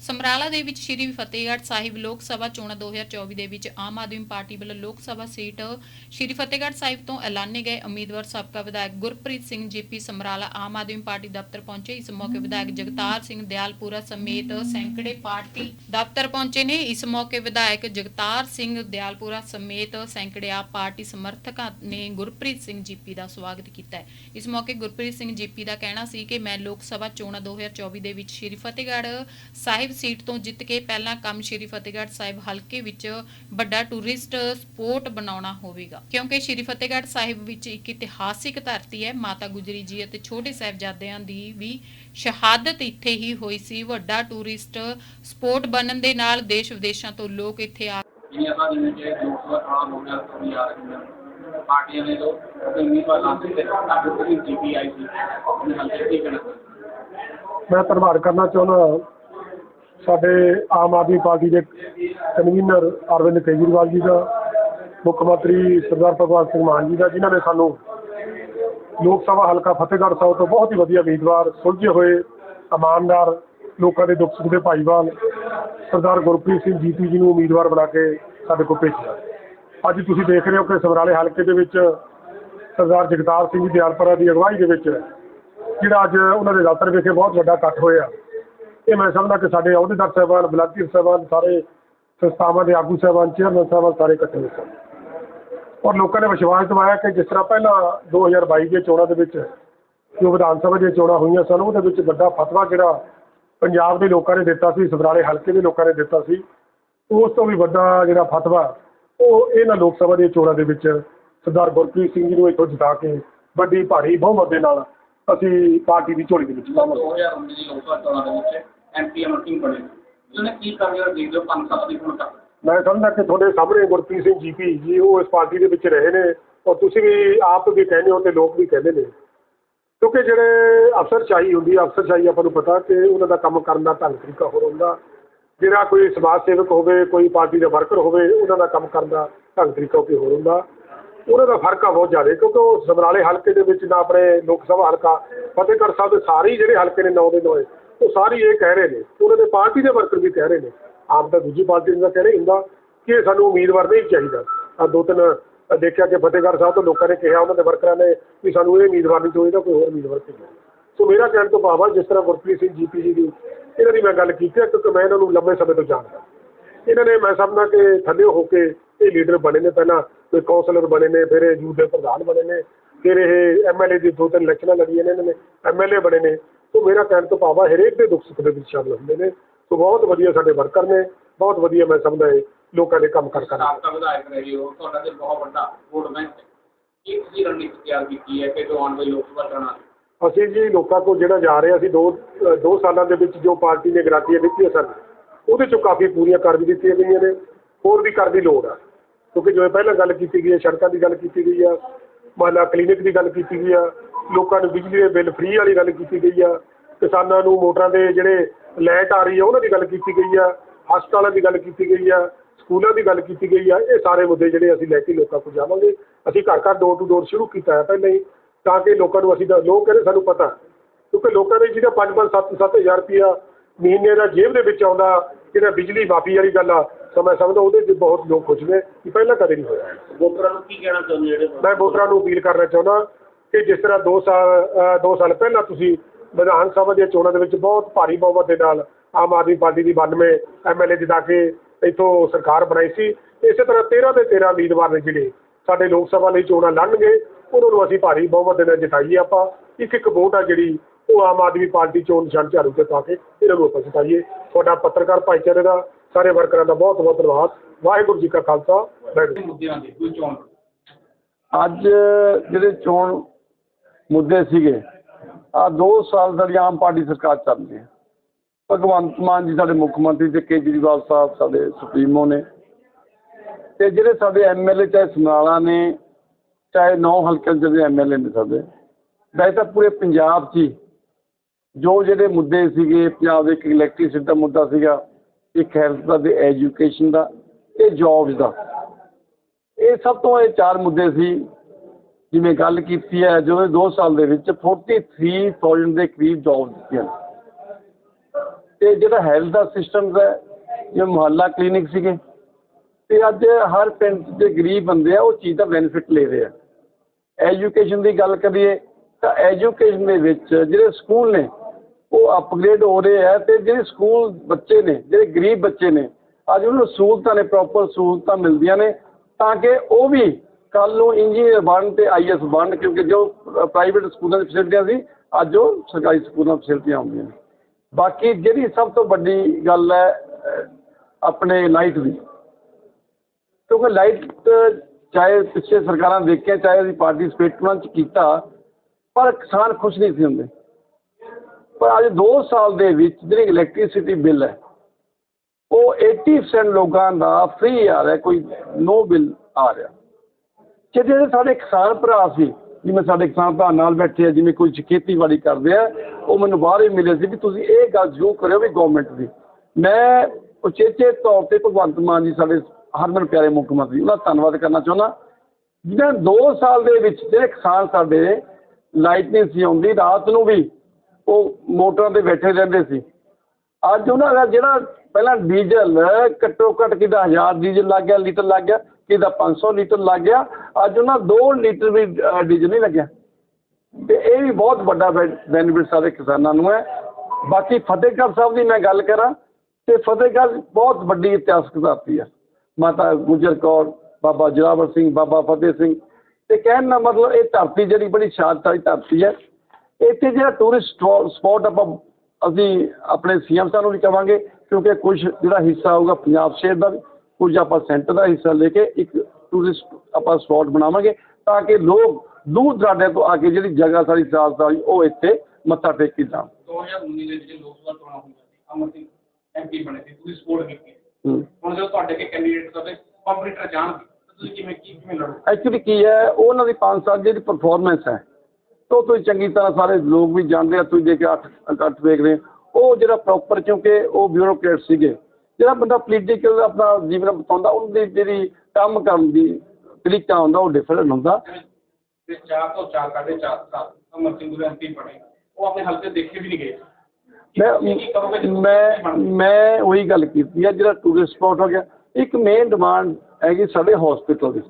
ਸਮਰਾਲਾ ਦੇ ਵਿੱਚ ਸ਼੍ਰੀ ਫਤਿਹਗੜ੍ਹ ਸਾਹਿਬ ਲੋਕ ਸਭਾ ਚੋਣਾਂ 2024 ਦੇ ਵਿੱਚ ਆਮ ਆਦਮੀ ਪਾਰਟੀ ਵੱਲੋਂ ਲੋਕ ਸਭਾ ਸੀਟ ਸ਼੍ਰੀ ਫਤਿਹਗੜ੍ਹ ਸਾਹਿਬ ਤੋਂ ਐਲਾਨੇ ਗਏ ਉਮੀਦਵਾਰ ਸਾਬਕਾ ਵਿਧਾਇਕ ਗੁਰਪ੍ਰੀਤ ਸਿੰਘ ਜੀਪੀ ਸਮਰਾਲਾ ਆਮ ਆਦਮੀ ਪਾਰਟੀ ਦਫ਼ਤਰ ਪਹੁੰਚੇ। ਇਸ ਮੌਕੇ ਵਿਧਾਇਕ ਜਗਤਾਰ ਸਿੰਘ ਦਿਆਲਪੁਰਾ ਸਮੇਤ ਸੈਂਕੜੇ ਪਾਰਟੀ ਦਫ਼ਤਰ ਪਹੁੰਚੇ ਨੇ। ਇਸ ਮੌਕੇ ਵਿਧਾਇਕ ਜਗਤਾਰ ਸਿੰਘ ਦਿਆਲਪੁਰਾ ਸਮੇਤ ਸੈਂਕੜੇ ਆਪ ਪਾਰਟੀ ਸਮਰਥਕਾਂ ਨੇ ਗੁਰਪ੍ਰੀਤ ਸਿੰਘ ਜੀਪੀ ਦਾ ਸਵਾਗਤ ਕੀਤਾ। ਇਸ ਮੌਕੇ ਗੁਰਪ੍ਰੀਤ ਸਿੰਘ ਜੀਪੀ ਦਾ ਕਹਿਣਾ ਸੀ ਕਿ ਮੈਂ ਲੋਕ ਸਭਾ ਚੋਣਾਂ 2024 ਦੇ ਵਿੱਚ ਸ਼੍ਰੀ ਫਤਿਹਗੜ੍ਹ ਸਾਹਿਬ ਸੀਟ ਤੋਂ ਜਿੱਤ ਕੇ ਪਹਿਲਾ ਕੰਮ ਸ਼੍ਰੀ ਫਤਿਹਗੜ੍ਹ ਸਾਹਿਬ ਹਲਕੇ ਵਿੱਚ ਵੱਡਾ ਟੂਰਿਸਟ ਸਪੋਟ ਬਣਾਉਣਾ ਹੋਵੇਗਾ। ਕਿਉਂਕਿ ਸ਼੍ਰੀ ਫਤਿਹਗੜ੍ਹ ਸਾਹਿਬ ਵਿੱਚ ਇੱਕ ਇਤਿਹਾਸਿਕ ਧਰਤੀ ਹੈ ਮਾਤਾ ਗੁਜਰੀ ਜੀ ਅਤੇ ਛੋਟੇ ਸਾਹਿਬਜ਼ਾਦਿਆਂ ਦੀ ਵੀ ਸ਼ਹਾਦਤ ਇੱਥੇ ਹੀ ਹੋਈ ਸੀ। ਵੱਡਾ ਟੂਰਿਸਟ ਸਪੋਟ ਬਣਨ ਦੇ ਨਾਲ ਦੇਸ਼ ਵਿਦੇਸ਼ਾਂ ਤੋਂ ਲੋਕ ਇੱਥੇ ਆ ਉਹਨੇ ਹਲਕੇ ਦੀ ਗਣਤ ਮੈਂ ਧੰਨਵਾਦ ਕਰਨਾ ਚਾਹੁੰਦਾ ਸਾਡੇ ਆਮ ਆਦਮੀ ਪਾਰਟੀ ਦੇ ਕਨਵੀਨਰ ਅਰਵਿੰਦ ਕੇਜਰੀਵਾਲ ਜੀ ਦਾ, ਮੁੱਖ ਮੰਤਰੀ ਸਰਦਾਰ ਭਗਵੰਤ ਸਿੰਘ ਮਾਨ ਜੀ ਦਾ, ਜਿਨ੍ਹਾਂ ਨੇ ਸਾਨੂੰ ਲੋਕ ਸਭਾ ਹਲਕਾ ਫਤਿਹਗੜ੍ਹ ਸਾਹਿਬ ਤੋਂ ਬਹੁਤ ਹੀ ਵਧੀਆ ਉਮੀਦਵਾਰ ਸੁਲਝੇ ਹੋਏ ਇਮਾਨਦਾਰ ਲੋਕਾਂ ਦੇ ਦੁੱਖ ਸੁੱਖ ਦੇ ਭਾਈਵਾਲ ਸਰਦਾਰ ਗੁਰਪ੍ਰੀਤ ਸਿੰਘ ਜੀਪੀ ਜੀ ਨੂੰ ਉਮੀਦਵਾਰ ਬਣਾ ਕੇ ਸਾਡੇ ਕੋਲ ਭੇਜਿਆ। ਅੱਜ ਤੁਸੀਂ ਦੇਖ ਰਹੇ ਹੋ ਕਿ ਸਮਰਾਲੇ ਹਲਕੇ ਦੇ ਵਿੱਚ ਸਰਦਾਰ ਜਗਤਾਰ ਸਿੰਘ ਜੀ ਦਿਆਲਪੁਰਾ ਦੀ ਅਗਵਾਈ ਦੇ ਵਿੱਚ ਜਿਹੜਾ ਅੱਜ ਉਹਨਾਂ ਦੇ ਦਫ਼ਤਰ ਵਿਖੇ ਬਹੁਤ ਵੱਡਾ ਇਕੱਠ ਹੋਇਆ। ਇਹ ਮੈਂ ਸਮਝਦਾ ਕਿ ਸਾਡੇ ਅਹੁਦੇਦਾਰ ਸਾਹਿਬਾਨ ਬਲਾਕੀ ਸਾਹਿਬਾਨ, ਸਾਰੇ ਸੰਸਥਾਵਾਂ ਦੇ ਆਗੂ ਸਾਹਿਬਾਨ ਚੇਅਰਮੈਨ ਸਾਹਿਬਾਨ ਸਾਰੇ ਇਕੱਠੇ ਹੋਏ ਸਨ ਔਰ ਲੋਕਾਂ ਨੇ ਵਿਸ਼ਵਾਸ ਦਿਵਾਇਆ ਕਿ ਜਿਸ ਤਰ੍ਹਾਂ ਪਹਿਲਾਂ 2022 ਦੀਆਂ ਚੋਣਾਂ ਦੇ ਵਿੱਚ ਜੋ ਵਿਧਾਨ ਸਭਾ ਦੀਆਂ ਚੋਣਾਂ ਹੋਈਆਂ ਸਨ, ਉਹਦੇ ਵਿੱਚ ਵੱਡਾ ਫਤਵਾ ਜਿਹੜਾ ਪੰਜਾਬ ਦੇ ਲੋਕਾਂ ਨੇ ਦਿੱਤਾ ਸੀ ਸਮਰਾਲੇ ਹਲਕੇ ਦੇ ਲੋਕਾਂ ਨੇ ਦਿੱਤਾ ਸੀ, ਉਸ ਤੋਂ ਵੀ ਵੱਡਾ ਜਿਹੜਾ ਫਤਵਾ, ਉਹ ਇਹਨਾਂ ਲੋਕ ਸਭਾ ਦੀਆਂ ਚੋਣਾਂ ਦੇ ਵਿੱਚ ਸਰਦਾਰ ਗੁਰਪ੍ਰੀਤ ਸਿੰਘ ਜੀ ਨੂੰ ਇੱਥੋਂ ਜਿਤਾ ਕੇ ਵੱਡੀ ਭਾਰੀ ਬਹੁਮਤ ਦੇ ਨਾਲ ਅਸੀਂ ਪਾਰਟੀ ਦੀ ਝੋਲੀ ਦੇ ਵਿੱਚ 2019 ਦੀ ਲੋਕ ਸਭਾ ਚੋਣਾਂ ਦੇ ਵਿੱਚ ਐਮਪੀ ਅਮਰਸਿੰਘ ਬਣੇ। ਉਹਨੇ ਕੀ ਕਾਰਗੁਜ਼ਾਰੀ ਦੇਖਦੇ ਹੋ ਪੰਜ ਸਾਲ ਦੀ ਹੁਣ ਤੱਕ। ਮੈਂ ਸਮਝਦਾ ਕਿ ਤੁਹਾਡੇ ਸਾਹਮਣੇ ਗੁਰਪ੍ਰੀਤ ਸਿੰਘ ਜੀਪੀ ਜੀ ਉਹ ਇਸ ਪਾਰਟੀ ਦੇ ਵਿੱਚ ਰਹੇ ਨੇ ਔਰ ਤੁਸੀਂ ਵੀ ਆਪ ਵੀ ਕਹਿੰਦੇ ਹੋ ਤੇ ਲੋਕ ਵੀ ਕਹਿੰਦੇ ਨੇ। ਕਿਉਂਕਿ ਜਿਹੜੇ ਅਫਸਰਸ਼ਾਹੀ ਹੁੰਦੀ ਅਫਸਰ ਅਫਸਰਸ਼ਾਹੀ ਆਪਾਂ ਨੂੰ ਪਤਾ ਕਿ ਉਹਨਾਂ ਦਾ ਕੰਮ ਕਰਨ ਦਾ ਢੰਗ ਤਰੀਕਾ ਹੋਰ ਹੁੰਦਾ। ਜਿਹੜਾ ਕੋਈ ਸਮਾਜ ਸੇਵਕ ਹੋਵੇ, ਕੋਈ ਪਾਰਟੀ ਦਾ ਵਰਕਰ ਹੋਵੇ, ਉਹਨਾਂ ਦਾ ਕੰਮ ਕਰਨ ਦਾ ਢੰਗ ਤਰੀਕਾ ਕੋਈ ਹੋਰ ਹੁੰਦਾ। ਉਹਨਾਂ ਦਾ ਫ਼ਰਕ ਆ ਬਹੁਤ ਜ਼ਿਆਦਾ, ਕਿਉਂਕਿ ਉਹ ਸਮਰਾਲੇ ਹਲਕੇ ਦੇ ਵਿੱਚ ਨਾ ਆਪਣੇ ਲੋਕ ਸਭਾ ਹਲਕਾ, ਫਤਿਹਗੜ੍ਹ ਸਾਹਿਬ ਦੇ ਸਾਰੇ ਹੀ ਜਿਹੜੇ ਹਲਕੇ ਨੇ, ਨੌ ਦੇ ਨੌ ਉਹ ਸਾਰੇ ਇਹ ਕਹਿ ਰਹੇ ਨੇ, ਉਹਨਾਂ ਦੇ ਪਾਰਟੀ ਦੇ ਵਰਕਰ ਵੀ ਕਹਿ ਰਹੇ ਨੇ, ਆਪ ਤਾਂ ਦੂਜੀ ਪਾਰਟੀ ਦਾ ਕਹਿ ਰਹੇ ਹੁੰਦਾ ਕਿ ਸਾਨੂੰ ਉਮੀਦਵਾਰ ਨਹੀਂ ਚਾਹੀਦਾ। ਆ ਦੋ ਤਿੰਨ ਦੇਖਿਆ ਕਿ ਫਤਿਹਗੜ੍ਹ ਸਾਹਿਬ ਤੋਂ ਲੋਕਾਂ ਨੇ ਕਿਹਾ, ਉਹਨਾਂ ਦੇ ਵਰਕਰਾਂ ਨੇ ਵੀ ਸਾਨੂੰ ਇਹ ਉਮੀਦਵਾਰ ਨਹੀਂ ਚਾਹੀਦਾ, ਕੋਈ ਹੋਰ ਉਮੀਦਵਾਰ ਚਾਹੀਦਾ। ਸੋ ਮੇਰਾ ਕਹਿਣ ਤੋਂ ਭਾਵ ਆ, ਜਿਸ ਤਰ੍ਹਾਂ ਗੁਰਪ੍ਰੀਤ ਸਿੰਘ ਜੀਪੀ ਜੀ ਦੀ ਇਹਨਾਂ ਦੀ ਮੈਂ ਗੱਲ ਕੀਤੀ ਹੈ ਕਿਉਂਕਿ ਮੈਂ ਇਹਨਾਂ ਨੂੰ ਲੰਬੇ ਸਮੇਂ ਤੋਂ ਜਾਣਦਾ। ਇਹਨਾਂ ਨੇ ਮੈਂ ਸਮਝਦਾ ਕਿ ਥੱਲੇ ਹੋ ਕੇ ਇਹ ਲੀਡਰ ਬਣੇ ਨੇ ਪਹਿਲਾਂ, ਕੋਈ ਕਾਉਂਸਲਰ ਬਣੇ ਨੇ, ਫਿਰ ਇਹ ਯੂਥ ਦੇ ਪ੍ਰਧਾਨ ਬਣੇ ਨੇ, ਫਿਰ ਇਹ ਐਮਐਲਏ ਦੀ ਦੋ ਤਿੰਨ ਇਲੈਕਸ਼ਨਾਂ ਲੜੀਆਂ ਨੇ ਇਹਨਾਂ ਨੇ ਐਮਐਲਏ ਬਣੇ ਨੇ। ਸੋ ਮੇਰਾ ਕਹਿਣ ਤੋਂ ਭਾਵ ਆ ਹਰੇਕ ਦੇ ਦੁੱਖ ਸੁੱਖ ਦੇ ਵਿੱਚ ਸ਼ਾਮਲ ਹੁੰਦੇ ਨੇ। ਸੋ ਬਹੁਤ ਵਧੀਆ ਸਾਡੇ ਵਰਕਰ ਨੇ ਬਹੁਤ ਵਧੀਆ ਮੈਂ ਸਮਝਦਾ ਇਹ ਲੋਕਾਂ ਦੇ ਕੰਮ ਕਰ ਕਰ। ਸਾਬਕਾ ਵਿਧਾਇਕ ਰਹੇ ਹੋ ਤੁਹਾਡਾ ਤੇ ਬਹੁਤ ਵੱਡਾ ਵੋਟ ਬੈਂਕ ਹੈ ਕੀ ਤੁਸੀਂ ਰਣਨੀਤੀ ਤਿਆਰ ਕੀਤੀ ਹੈ ਕਿ ਜੋ ਆਉਣ ਵਾਲੀ ਲੋਕ ਸਭਾ ਚੋਣਾਂ ਅਸੀਂ ਜੀ ਲੋਕਾਂ ਕੋਲ ਜਿਹੜਾ ਜਾ ਰਹੇ ਅਸੀਂ ਦੋ ਦੋ ਸਾਲਾਂ ਦੇ ਵਿੱਚ ਜੋ ਪਾਰਟੀ ਨੇ ਗਰਾਂਟੀਆਂ ਦਿੱਤੀਆਂ ਸਨ ਉਹਦੇ ਚੋਂ ਕਾਫੀ ਪੂਰੀਆਂ ਕਰ ਵੀ ਦਿੱਤੀਆਂ ਗਈਆਂ ਨੇ ਹੋਰ ਵੀ ਕਰਨ ਦੀ ਲੋੜ ਆ। ਕਿਉਂਕਿ ਜਿਵੇਂ ਪਹਿਲਾਂ ਗੱਲ ਕੀਤੀ ਗਈ ਹੈ ਸੜਕਾਂ ਦੀ ਗੱਲ ਕੀਤੀ ਗਈ ਆ ਮਹੱਲਾ ਕਲੀਨਿਕ ਦੀ ਗੱਲ ਕੀਤੀ ਗਈ ਆ, ਲੋਕਾਂ ਨੂੰ ਬਿਜਲੀ ਦੇ ਬਿੱਲ ਫ੍ਰੀ ਵਾਲੀ ਗੱਲ ਕੀਤੀ ਗਈ ਆ, ਕਿਸਾਨਾਂ ਨੂੰ ਮੋਟਰਾਂ ਦੇ ਜਿਹੜੇ ਲਾਈਟ ਆ ਰਹੀ ਆ, ਉਹਨਾਂ ਦੀ ਗੱਲ ਕੀਤੀ ਗਈ ਆ, ਹਸਪਤਾਲਾਂ ਦੀ ਗੱਲ ਕੀਤੀ ਗਈ ਆ, ਸਕੂਲਾਂ ਦੀ ਗੱਲ ਕੀਤੀ ਗਈ ਆ, ਇਹ ਸਾਰੇ ਮੁੱਦੇ ਜਿਹੜੇ ਅਸੀਂ ਲੈ ਕੇ ਲੋਕਾਂ ਕੋਲ ਜਾਵਾਂਗੇ। ਅਸੀਂ ਘਰ ਘਰ ਡੋਰ ਟੂ ਡੋਰ ਸ਼ੁਰੂ ਕੀਤਾ ਹੈ ਪਹਿਲਾਂ ਹੀ, ਤਾਂ ਕਿ ਲੋਕਾਂ ਨੂੰ ਅਸੀਂ ਤਾਂ, ਲੋਕ ਕਹਿੰਦੇ ਸਾਨੂੰ ਪਤਾ, ਕਿਉਂਕਿ ਲੋਕਾਂ ਦੇ ਜਿਹੜਾ 5-5 7-7 ਹਜ਼ਾਰ ਰੁਪਇਆ ਮਹੀਨੇ ਦਾ ਜੇਬ ਦੇ ਵਿੱਚ ਆਉਂਦਾ, ਜਿਹੜਾ ਬਿਜਲੀ ਮਾਫੀ ਵਾਲੀ ਗੱਲ ਆ ਤਾਂ ਮੈਂ ਸਮਝਦਾ ਉਹਦੇ 'ਚ ਬਹੁਤ ਲੋਕ ਖੁਸ਼ ਨੇ ਕਿ ਪਹਿਲਾਂ ਕਦੇ ਨਹੀਂ ਹੋਇਆ। ਵੋਟਰਾਂ ਨੂੰ ਕੀ ਕਹਿਣਾ ਚਾਹੁੰਦੇ ਜਿਹੜੇ ਮੈਂ ਵੋਟਰਾਂ? ਨੂੰ ਅਪੀਲ ਕਰਨਾ ਚਾਹੁੰਦਾ ਕਿ ਜਿਸ ਤਰ੍ਹਾਂ 2 ਸਾਲ 2 ਸਾਲ ਪਹਿਲਾਂ ਤੁਸੀਂ ਵਿਧਾਨ ਸਭਾ ਦੀਆਂ ਚੋਣਾਂ ਦੇ ਵਿੱਚ ਬਹੁਤ ਭਾਰੀ ਬਹੁਮਤ ਦੇ ਨਾਲ ਆਮ ਆਦਮੀ ਪਾਰਟੀ ਦੀ 92 ਐਮਐਲਏ ਜਿਤਾ ਕੇ ਇੱਥੋਂ ਸਰਕਾਰ ਬਣਾਈ ਸੀ ਇਸੇ ਤਰ੍ਹਾਂ 13 ਦੇ 13 ਉਮੀਦਵਾਰ ਨੇ ਜਿਹੜੇ ਸਾਡੇ ਲੋਕ ਸਭਾ ਲਈ ਚੋਣਾਂ ਲੜਨਗੇ ਉਹਨਾਂ ਨੂੰ ਅਸੀਂ ਭਾਰੀ ਬਹੁਮਤ ਦੇ ਨਾਲ ਜਿਤਾਈਏ ਆਪਾਂ। ਇੱਕ ਇੱਕ ਵੋਟ ਆ ਜਿਹੜੀ ਉਹ ਆਮ ਆਦਮੀ ਪਾਰਟੀ ਚੋਣ ਨਿਸ਼ਾਨ ਝਾੜੂ ਤੇ ਪਾ ਕੇ ਇਹਨਾਂ ਨੂੰ ਆਪਾਂ ਜਿਤਾਈਏ। ਤੁਹਾਡਾ ਪੱਤਰਕਾਰ ਭਾਈਚਾਰੇ ਦਾ ਸਾਰੇ ਵਰਕਰਾਂ ਦਾ ਬਹੁਤ ਬਹੁਤ ਧੰਨਵਾਦ। ਵਾਹਿਗੁਰੂ ਜੀ ਕਾ ਖਾਲਸਾ ਵਾਹਿਗੁਰੂ ਮੁੱਦਿਆਂ ਦੀ ਕੋਈ ਚੋਣ ਅੱਜ ਜਿਹੜੇ ਚੋਣ ਮੁੱਦੇ ਸੀਗੇ ਆ 2 ਸਾਲ ਸਾਡੀ ਆਮ ਪਾਰਟੀ ਸਰਕਾਰ ਚੱਲ ਰਹੀ ਹੈ। ਭਗਵੰਤ ਮਾਨ ਜੀ ਸਾਡੇ ਮੁੱਖ ਮੰਤਰੀ ਤੇ ਕੇਜਰੀਵਾਲ ਸਾਹਿਬ ਸਾਡੇ ਸੁਪਰੀਮੋ ਨੇ ਤੇ ਜਿਹੜੇ ਸਾਡੇ ਐਮਐਲਏ ਚਾਹੇ ਸਮਰਾਲਾ ਨੇ ਚਾਹੇ ਨੌ ਹਲਕੇ ਦੇ ਜਿਹੜੇ ਐਮਐਲਏ ਨੇ ਸਾਡੇ ਵੈਸੇ ਤਾਂ ਪੂਰੇ ਪੰਜਾਬ 'ਚ ਹੀ ਜੋ ਜਿਹੜੇ ਮੁੱਦੇ ਸੀਗੇ ਪੰਜਾਬ ਦੇ ਇੱਕ ਇਲੈਕਟ੍ਰਿਸਿਟੀ ਦਾ ਮੁੱਦਾ ਸੀਗਾ ਇੱਕ ਹੈਲਥ ਦਾ ਤੇ ਐਜੂਕੇਸ਼ਨ ਦਾ ਤੇ ਜੌਬਸ ਦਾ ਇਹ ਸਭ ਤੋਂ ਇਹ ਚਾਰ ਮੁੱਦੇ ਸੀ, ਜਿਵੇਂ ਗੱਲ ਕੀਤੀ ਹੈ ਜੋ 2 ਸਾਲ ਦੇ ਵਿੱਚ 43000 ਦੇ ਕਰੀਬ ਜੌਬ ਦਿੱਤੀਆਂ ਨੇ। ਤੇ ਜਿਹੜਾ ਹੈਲਥ ਦਾ ਸਿਸਟਮ ਹੈ, ਜਿਵੇਂ ਮੁਹੱਲਾ ਕਲੀਨਿਕ ਸੀਗੇ, ਤੇ ਅੱਜ ਹਰ ਪਿੰਡ 'ਚ ਦੇ ਗਰੀਬ ਬੰਦੇ ਆ, ਉਹ ਚੀਜ਼ ਦਾ ਬੈਨੀਫਿਟ ਲੈ ਰਹੇ ਆ ਐਜੂਕੇਸ਼ਨ ਦੀ ਗੱਲ ਕਰੀਏ, ਤਾਂ ਐਜੂਕੇਸ਼ਨ ਦੇ ਵਿੱਚ ਜਿਹੜੇ ਸਕੂਲ ਨੇ ਉਹ ਅਪਗ੍ਰੇਡ ਹੋ ਰਹੇ ਹੈ ਤੇ ਜਿਹੜੇ ਸਕੂਲ ਬੱਚੇ ਨੇ, ਜਿਹੜੇ ਗਰੀਬ ਬੱਚੇ ਨੇ, ਅੱਜ ਉਹਨਾਂ ਨੂੰ ਸਹੂਲਤਾਂ ਨੇ ਪ੍ਰੋਪਰ ਸਹੂਲਤਾਂ ਮਿਲਦੀਆਂ ਨੇ ਤਾਂ ਕਿ ਉਹ ਵੀ ਕੱਲ ਨੂੰ ਇੰਜੀਨੀਅਰ ਬਣਨ ਤੇ ਆਈਐਸ ਬਣਨ ਕਿਉਂਕਿ ਜੋ ਪ੍ਰਾਈਵੇਟ ਸਕੂਲਾਂ ਦੀ ਫੈਸਿਲਿਟੀਆਂ ਸੀ, ਅੱਜ ਉਹ ਸਰਕਾਰੀ ਸਕੂਲਾਂ ਫੈਸਿਲਿਟੀਆਂ ਆਉਂਦੀਆਂ ਨੇ। ਬਾਕੀ ਜਿਹੜੀ ਸਭ ਤੋਂ ਵੱਡੀ ਗੱਲ ਹੈ ਆਪਣੇ ਲਾਈਟ ਦੀ। ਕਿਉਂਕਿ ਲਾਈਟ ਚਾਹੇ ਪਿੱਛੇ ਸਰਕਾਰਾਂ ਦੇਖਿਆ, ਚਾਹੇ ਅਸੀਂ ਪਾਰਟਿਸਿਪੇਟ ਉਹਨਾਂ 'ਚ ਕੀਤਾ, ਪਰ ਕਿਸਾਨ ਖੁਸ਼ ਨਹੀਂ ਸੀ ਹੁੰਦੇ। ਪਰ ਅੱਜ 2 ਸਾਲ ਦੇ ਵਿੱਚ ਜਿਹੜੀ ਇਲੈਕਟ੍ਰਿਸਿਟੀ ਬਿੱਲ ਹੈ, ਉਹ 80% ਲੋਕਾਂ ਦਾ ਫ੍ਰੀ ਆ ਰਿਹਾ, ਕੋਈ ਨੋ ਬਿੱਲ ਆ ਰਿਹਾ। ਕਿ ਜਿਹੜੇ ਸਾਡੇ ਕਿਸਾਨ ਭਰਾ ਸੀ, ਜਿਵੇਂ ਸਾਡੇ ਕਿਸਾਨ ਭਰਾ ਨਾਲ ਬੈਠੇ ਆ, ਜਿਵੇਂ ਕੋਈ ਖੇਤੀਬਾੜੀ ਕਰਦੇ ਆ, ਉਹ ਮੈਨੂੰ ਬਾਹਰ ਹੀ ਮਿਲੇ ਸੀ ਵੀ ਤੁਸੀਂ ਇਹ ਗੱਲ ਜ਼ਰੂਰ ਕਰਿਓ ਵੀ ਗਵਰਨਮੈਂਟ ਦੀ। ਮੈਂ ਉਚੇਚੇ ਤੌਰ ਤੇ ਭਗਵੰਤ ਮਾਨ ਜੀ, ਸਾਡੇ ਹਰਮਨ ਪਿਆਰੇ ਮੁੱਖ ਮੰਤਰੀ, ਉਹਨਾਂ ਦਾ ਧੰਨਵਾਦ ਕਰਨਾ ਚਾਹੁੰਦਾ। ਜਿਹਨਾਂ 2 ਸਾਲ ਦੇ ਵਿੱਚ ਜਿਹੜੇ ਕਿਸਾਨ ਸਾਡੇ ਲਾਈਟ ਨਹੀਂ ਸੀ ਆਉਂਦੀ, ਰਾਤ ਨੂੰ ਵੀ ਉਹ ਮੋਟਰਾਂ ਤੇ ਬੈਠੇ ਰਹਿੰਦੇ ਸੀ। ਅੱਜ ਉਹਨਾਂ ਦਾ ਜਿਹੜਾ ਪਹਿਲਾਂ ਡੀਜ਼ਲ ਘੱਟੋ ਘੱਟ ਕਿਦਾ 1000 ਡੀਜ਼ਲ ਲੱਗ ਗਿਆ, ਲੀਟਰ ਲੱਗ ਗਿਆ, ਕਿਦਾ 500 ਲੀਟਰ ਲੱਗ ਗਿਆ, ਅੱਜ ਉਹਨਾਂ 2 ਲੀਟਰ ਵੀ ਡੀਜ਼ਲ ਨਹੀਂ ਲੱਗਿਆ। ਤੇ ਇਹ ਵੀ ਬਹੁਤ ਵੱਡਾ ਬੈਨੀਫਿਟ ਸਾਰੇ ਕਿਸਾਨਾਂ ਨੂੰ ਹੈ। ਬਾਕੀ ਫਤਿਹਗੜ੍ਹ ਸਾਹਿਬ ਦੀ ਮੈਂ ਗੱਲ ਕਰਾਂ, ਤੇ ਫਤਿਹਗੜ੍ਹ ਬਹੁਤ ਵੱਡੀ ਇਤਿਹਾਸਕ ਧਰਤੀ ਹੈ ਮਾਤਾ ਗੁਜਰ ਕੌਰ, ਬਾਬਾ ਜੋਰਾਵਰ ਸਿੰਘ, ਬਾਬਾ ਫਤਿਹ ਸਿੰਘ। ਤੇ ਕਹਿਣ ਦਾ ਮਤਲਬ ਇਹ ਧਰਤੀ ਜਿਹੜੀ ਬੜੀ ਸ਼ਾਨਦਾਰੀ ਧਰਤੀ ਹੈ। ਇੱਥੇ ਜਿਹੜਾ ਟੂਰਿਸਟ ਸਪੌਟ ਆਪਾਂ ਅਸੀਂ ਆਪਣੇ ਸੀਐਮ ਸਾਹਿਬ ਨੂੰ ਵੀ ਕਵਾਂਗੇ ਕਿਉਂਕਿ ਕੁਝ ਜਿਹੜਾ ਹਿੱਸਾ ਹੋਊਗਾ ਪੰਜਾਬ ਸ਼ਹਿਰ ਦਾ ਵੀ ਕੁਝ ਆਪਾਂ ਸੈਂਟਰ ਦਾ ਹਿੱਸਾ ਲੈ ਕੇ ਇੱਕ ਟੂਰਿਸਟ ਆਪਾਂ ਸਪੌਟ ਬਣਾਵਾਂਗੇ ਤਾਂ ਕਿ ਲੋਕ ਦੂਰ ਦਰਾਡੇ ਤੋਂ ਆ ਕੇ ਜਿਹੜੀ ਜਗ੍ਹਾ ਸਾਡੀ ਸਾਰੀ ਉਹ ਇੱਥੇ ਮੱਥਾ ਟੇਕ ਕੇ ਜਾਣ। 2019 ਦੇ ਵਿੱਚ ਲੋਕ ਸਭਾ ਚੋਣਾਂ ਹੋਈਆਂ ਸੀ ਅਮਰ ਸਿੰਘ ਐਮਪੀ ਬਣੇ ਸੀ ਤੁਸੀਂ ਸਪੋਰਟ ਕੀਤੀ। ਹੂੰ। ਹੁਣ ਜਦੋਂ ਤੁਹਾਡੇ ਕੇ ਕੈਂਡੀਡੇਟ ਸਾਡੇ ਕੰਪੀਟੀਟਰ ਜਾਣਗੇ ਤੁਸੀਂ ਕਿਵੇਂ ਕੀ ਕਿਵੇਂ ਲੜੋਗੇ? ਐਕਚੁਅਲੀ ਕੀ ਹੈ ਉਹਨਾਂ ਦੀ 5 ਸਾਲ ਦੀ ਜਿਹੜੀ ਪਰਫਾਰਮੈਂਸ ਹੈ ਤੋਂ ਤੁਸੀਂ ਚੰਗੀ ਤਰ੍ਹਾਂ ਸਾਰੇ ਲੋਕ ਵੀ ਜਾਣਦੇ ਆ ਤੁਸੀਂ ਦੇਖ ਅੱਠ ਅੱਠ ਵੇਖ ਰਹੇ। ਉਹ ਜਿਹੜਾ ਪ੍ਰੋਪਰ ਕਿਉਂਕਿ ਉਹ ਬਿਊਰੋਕਰੇਟ ਸੀਗੇ। ਜਿਹੜਾ ਬੰਦਾ ਪੋਲੀਟੀਕਲ ਆਪਣਾ ਜੀਵਨ ਬਤਾਉਂਦਾ ਉਹਦੀ ਜਿਹੜੀ ਕੰਮ ਕਰਨ ਦੀ ਤਰੀਕਾ ਹੁੰਦਾ ਉਹ ਡਿਫਰੈਂਟ ਹੁੰਦਾ। ਤੇ ਚਾਰ ਤੋਂ ਚਾਰ ਕੱਢੇ ਚਾਰ ਸਾਲ ਅਮਰ ਸਿੰਘ ਦੇ ਐਮਪੀ ਬਣੇ ਉਹ ਆਪਣੇ ਹਲਕੇ ਦੇਖੇ ਵੀ ਨਹੀਂ ਗਏ। ਮੈਂ ਉਹੀ ਗੱਲ ਕੀਤੀ ਹੈ ਜਿਹੜਾ ਟੂਰਿਸਟ ਸਪੌਟ ਹੋ ਗਿਆ। ਇੱਕ ਮੇਨ ਡਿਮਾਂਡ ਹੈਗੀ ਸਾਡੇ ਹਸਪੀਟਲ ਦੀ।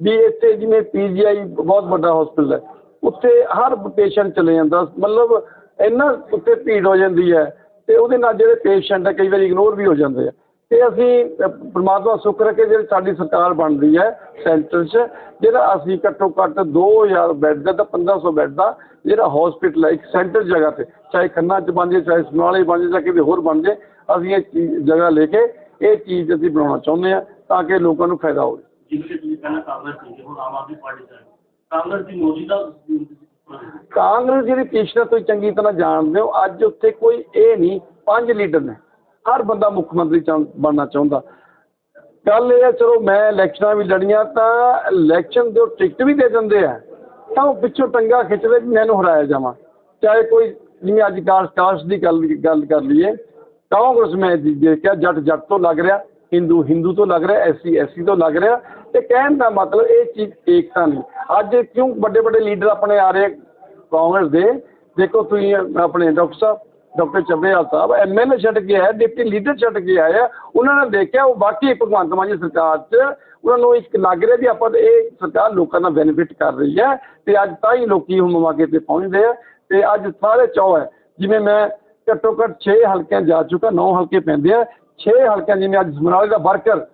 ਵੀ ਇੱਥੇ ਜਿਵੇਂ ਪੀਜੀਆਈ ਬਹੁਤ ਵੱਡਾ ਹਸਪੀਟਲ ਹੈ। ਉੱਥੇ ਹਰ ਪੇਸ਼ੈਂਟ ਚਲੇ ਜਾਂਦਾ। ਮਤਲਬ ਇੰਨਾ ਉੱਥੇ ਭੀੜ ਹੋ ਜਾਂਦੀ ਹੈ ਅਤੇ ਉਹਦੇ ਨਾਲ ਜਿਹੜੇ ਪੇਸ਼ੈਂਟ ਹੈ, ਕਈ ਵਾਰੀ ਇਗਨੋਰ ਵੀ ਹੋ ਜਾਂਦੇ ਆ। ਅਤੇ ਅਸੀਂ ਪਰਮਾਤਮਾ ਪ੍ਰਮਾਤਮਾ ਸ਼ੁਕਰ ਹੈ ਕਿ ਜਿਹੜੀ ਸਾਡੀ ਸਰਕਾਰ ਬਣਦੀ ਹੈ ਸੈਂਟਰ 'ਚ, ਜਿਹੜਾ ਅਸੀਂ ਘੱਟੋ ਘੱਟ ਦੋ ਹਜ਼ਾਰ ਬੈੱਡ ਦਾ ਤਾਂ 1500 ਬੈੱਡ ਦਾ ਜਿਹੜਾ ਹੋਸਪਿਟਲ ਹੈ, ਇੱਕ ਸੈਂਟਰ ਜਗ੍ਹਾ ਤੇ, ਚਾਹੇ ਖੰਨਾ 'ਚ ਬਣ ਜੇ ਚਾਹੇ ਸਮਰਾਲੇ ਬਣ ਜੇ ਜਾਂ ਕਿਤੇ ਹੋਰ ਬਣ ਜੇ ਅਸੀਂ ਇਹ ਚੀਜ਼ ਜਗ੍ਹਾ ਲੈ ਕੇ ਇਹ ਚੀਜ਼ ਅਸੀਂ ਬਣਾਉਣਾ ਚਾਹੁੰਦੇ ਹਾਂ ਤਾਂ ਕਿ ਲੋਕਾਂ ਨੂੰ ਫਾਇਦਾ ਹੋਵੇ। ਕਾਂਗਰਸ ਦੀ ਮੌਜੂਦਾ ਕਾਂਗਰਸ ਜਿਹੜੀ ਪਿਛਲਾ ਤੁਸੀਂ ਚੰਗੀ ਤਰ੍ਹਾਂ ਜਾਣਦੇ ਹੋ ਅੱਜ ਉੱਥੇ ਕੋਈ ਇਹ ਨਹੀਂ ਪੰਜ ਲੀਡਰ ਨੇ। ਹਰ ਬੰਦਾ ਮੁੱਖ ਮੰਤਰੀ ਬਣਨਾ ਚਾਹੁੰਦਾ। ਗੱਲ ਇਹ ਹੈ ਚਲੋ ਮੈਂ ਇਲੈਕਸ਼ਨਾਂ ਵੀ ਲੜੀਆਂ ਤਾਂ ਇਲੈਕਸ਼ਨ ਦੇ ਟਿਕਟ ਵੀ ਦੇ ਦਿੰਦੇ ਆ। ਤਾਂ ਉਹ ਪਿੱਛੋਂ ਟੰਗਾ ਖਿੱਚਦੇ ਵੀ ਮੈਨੂੰ ਹਰਾਇਆ ਜਾਵਾਂ। ਚਾਹੇ ਕੋਈ ਜਿਵੇਂ ਅੱਜ ਕਾਸਟ ਕਾਸਟ ਦੀ ਗੱਲ ਗੱਲ ਕਰ ਲਈਏ ਕਾਂਗਰਸ ਮੈਂ ਜੀ ਦੇਖਿਆ ਜੱਟ ਜੱਟ ਤੋਂ ਲੱਗ ਰਿਹਾ। ਹਿੰਦੂ ਹਿੰਦੂ ਤੋਂ ਲੱਗ ਰਿਹਾ ਐਸਸੀ ਐਸਸੀ ਤੋਂ ਲੱਗ ਰਿਹਾ। ਤੇ ਕਹਿਣ ਦਾ ਮਤਲਬ ਇਹ ਚੀਜ਼ ਏਕਤਾ ਨਹੀਂ। ਅੱਜ ਕਿਉਂ ਵੱਡੇ ਵੱਡੇ ਲੀਡਰ ਆਪਣੇ ਆ ਰਹੇ ਕਾਂਗਰਸ ਦੇ? ਦੇਖੋ ਤੁਸੀਂ ਆਪਣੇ ਡਾਕਟਰ ਸਾਹਿਬ, ਡਾਕਟਰ ਚੱਬੇਵਾਲ ਸਾਹਿਬ ਐਮਐਲਏ ਛੱਡ ਕੇ ਆਇਆ ਡਿਪਟੀ ਲੀਡਰ ਛੱਡ ਕੇ ਆਏ ਆ। ਉਹਨਾਂ ਨੇ ਦੇਖਿਆ, ਉਹ ਵਾਕਈ ਭਗਵੰਤ ਮਾਨ ਜੀ ਸਰਕਾਰ 'ਚ ਉਹਨਾਂ ਨੂੰ ਇੱਕ ਲੱਗ ਰਿਹਾ ਵੀ ਆਪਾਂ ਇਹ ਸਰਕਾਰ ਲੋਕਾਂ ਦਾ ਬੈਨੀਫਿਟ ਕਰ ਰਹੀ ਹੈ ਤੇ ਅੱਜ ਤਾਂ ਹੀ ਲੋਕੀ ਹੁਣ ਮੌਕੇ ਤੇ ਪਹੁੰਚਦੇ ਆ। ਤੇ ਅੱਜ ਸਾਰੇ ਚਾਅ ਹੈ। ਜਿਵੇਂ ਮੈਂ ਘੱਟੋ ਘੱਟ 6 ਹਲਕਿਆਂ ਜਾ ਚੁੱਕਾ 9 ਹਲਕੇ ਪੈਂਦੇ ਆ। 6 ਹਲਕਿਆਂ ਜਿਵੇਂ ਅੱਜ ਸਮਰਾਲੇ ਦਾ ਵਰਕਰ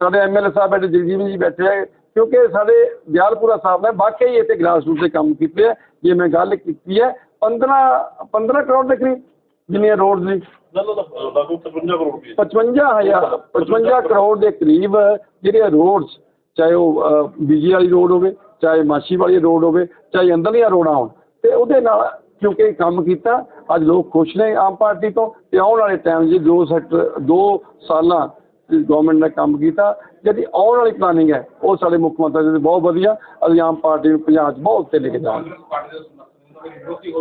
ਸਾਡੇ ਐਮਐਲਏ ਸਾਹਿਬ ਬੈਠੇ ਜਗਜੀਵਨ ਜੀ ਬੈਠੇ ਆ ਕਿਉਂਕਿ ਸਾਡੇ ਦਿਆਲਪੁਰਾ ਸਾਹਿਬ ਨੇ ਵਾਕਈ ਇੱਥੇ ਗ੍ਰਾਸ ਰੂਟ ਦੇ ਕੰਮ ਕੀਤੇ ਆ ਜੇ ਮੈਂ ਗੱਲ ਕੀਤੀ ਹੈ 15 15 ਕਰੋੜ ਦੇ ਕਰੀਬ ਜਿੰਨੀਆਂ ਰੋਡ ਨੇ। ਲਗੋ ਲਗੋ 55 ਕਰੋੜ ਰੁਪਏ। 55000 55 ਕਰੋੜ। ਦੇ ਕਰੀਬ ਜਿਹੜੇ ਰੋਡਸ ਚਾਹੇ ਉਹ ਬੀਜੀ ਵਾਲੀ ਰੋਡ ਹੋਵੇ ਚਾਹੇ ਮਾਛੀ ਵਾਲੀ ਰੋਡ ਹੋਵੇ ਚਾਹੇ ਅੰਦਰਲੀਆਂ ਰੋਡਾਂ ਹੋਣ ਤੇ ਉਹਦੇ ਨਾਲ ਕਿਉਂਕਿ ਇਹ ਕੰਮ ਕੀਤਾ ਅੱਜ ਲੋਕ ਖੁਸ਼ ਨੇ ਆਮ ਪਾਰਟੀ ਤੋਂ ਤੇ ਆਉਣ ਵਾਲੇ ਟਾਈਮ 'ਚ ਦੋ ਸੈਕਟਰ ਦੋ ਸਾਲਾਂ ਗਵਰਨਮੈਂਟ ਨੇ ਕੰਮ ਕੀਤਾ। ਜਿਹੜੀ ਆਉਣ ਵਾਲੀ ਪਲਾਨਿੰਗ ਹੈ ਉਹ ਸਾਡੇ ਮੁੱਖ ਮੰਤਰੀ ਦੀ ਬਹੁਤ ਵਧੀਆ ਅਸੀਂ ਆਮ ਪਾਰਟੀ ਨੂੰ ਪੰਜਾਬ 'ਚ ਬਹੁਤ ਉੱਤੇ ਲੈ ਕੇ ਜਾਵਾਂਗੇ। ਜੀ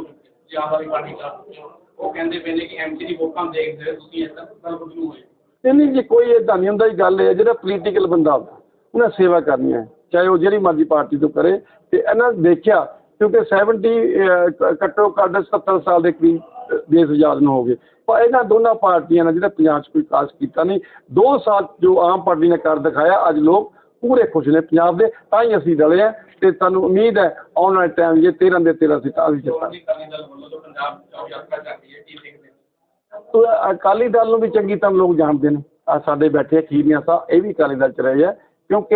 ਉਹ ਕਹਿੰਦੇ ਪਏ ਨੇ ਕਿ ਐਮਸੀ ਦੀ ਵੋਟਾਂ ਦੇਖਦੇ ਹੋ ਤੁਸੀਂ ਇਸ ਤਰ੍ਹਾਂ ਗੱਲ ਕਿਉਂ ਹੋਈ। ਇਹ ਨਹੀਂ ਜੀ ਕੋਈ ਇਦਾਂ ਨਹੀਂ ਹੁੰਦਾ ਇਹ ਗੱਲ ਹੈ ਜਿਹੜਾ ਪੋਲੀਟੀਕਲ ਬੰਦਾ ਉਹਨੇ ਸੇਵਾ ਕਰਨੀ ਹੈ ਚਾਹੇ ਉਹ ਜਿਹੜੀ ਮਰਜ਼ੀ ਪਾਰਟੀ ਤੋਂ ਕਰੇ ਤੇ ਇਹਨਾਂ ਦੇਖਿਆ ਕਿਉਂਕਿ 70 ਅਹ, ਘੱਟੋ ਘੱਟ 70 ਸਾਲ ਦੇ ਕਰੀਬ ਦੇਸ਼ ਆਜ਼ਾਦ ਨੂੰ ਹੋ ਗਏ। ਪਰ ਇਹਨਾਂ ਦੋਨਾਂ ਪਾਰਟੀਆਂ ਨੇ ਜਿਹੜਾ ਪੰਜਾਬ 'ਚ ਕੋਈ ਕਾਸ ਕੀਤਾ ਨਹੀਂ ਦੋ ਸਾਲ ਜੋ ਆਮ ਪਾਰਟੀ ਨੇ ਕਰ ਦਿਖਾਇਆ ਅੱਜ ਲੋਕ ਪੂਰੇ ਖੁਸ਼ ਨੇ ਪੰਜਾਬ ਦੇ ਤਾਂ ਹੀ ਅਸੀਂ ਦਲੇ ਆ ਤੇ ਸਾਨੂੰ ਉਮੀਦ ਹੈ ਆਉਣ ਵਾਲੇ ਟਾਈਮ ਜੇ 13 ਦੇ 13 ਸੀਟਾਂ ਜਿੱਤਾਂਗੇ। ਸ਼੍ਰੋਮਣੀ ਅਕਾਲੀ ਦਲ ਵੱਲੋਂ ਜੋ ਪੰਜਾਬ ਚੋਣ ਯਾਤਰਾ ਚੱਲ ਰਹੀ ਹੈ ਕੀ ਦੇਖਦੇ ਹੋ? ਤੋ ਅਕਾਲੀ ਦਲ ਨੂੰ ਵੀ ਚੰਗੀ ਤਰ੍ਹਾਂ ਲੋਕ ਜਾਣਦੇ ਨੇ। ਆ ਸਾਡੇ ਬੈਠੇ ਖੀਰੀਆਂ ਸਾਹਿਬ ਇਹ ਵੀ ਅਕਾਲੀ ਦਲ ਚ ਰਹੇ ਆ। ਕਿਉਂਕਿ